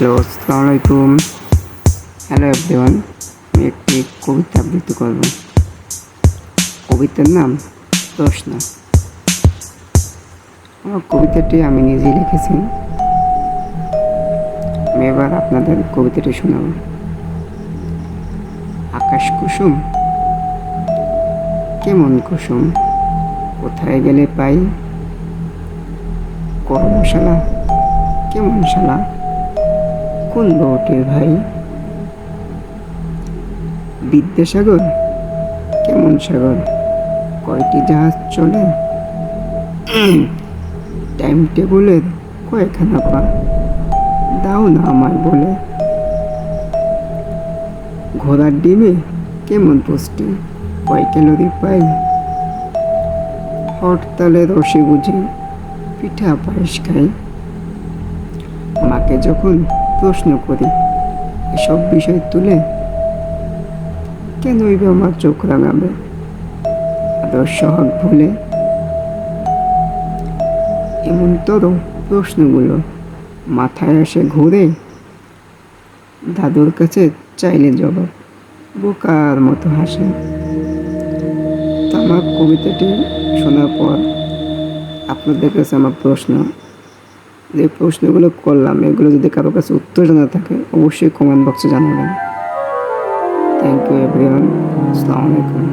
Hello, আসসালামু আলাইকুম। Hello everyone আমি একটি কবিতা আবৃত্তি করব। কবিতার নাম প্রশ্ন আমার কবিতাটি আমি নিজেই লিখেছি। আমি এবার আপনাদের কবিতাটি শোনাব। আকাশ কুসুম, কেমন কুসুম, কোথায় গেলে পাই? কর্মশালা কেমন শালা? কোন বউটির ভাই? বিদ্যাসাগর? কেমন সাগর? কয়টি জাহাজ চলে? টাইম টেবিলের কয়খানা পা। দাও না আমায় বলে। ঘোড়ার ডিমে কেমন পুষ্টি? কয় ক্যালোরি পাই? হরতালে রসে বুঝি, পিঠা পায়েস খাই। মাকে যখন প্রশ্ন করি, এসব বিষয় তুলে কেনই বা আমার চোখ রাঙাবে? আদর্শ হক ভুলে? এমন তর প্রশ্নগুলো মাথায় এসে ঘুরে। দাদুর কাছে চাইলে জবাব বোকার মতো হাসে। আমার কবিতাটি শোনার পর আপনাদের কাছে আমার প্রশ্ন যে প্রশ্নগুলো করলাম, এগুলো যদি কারও কাছে উত্তর জানা থাকে, অবশ্যই কমেন্ট বক্সে জানাবেন। থ্যাংক ইউ এভরিওয়ান আসসালামু আলাইকুম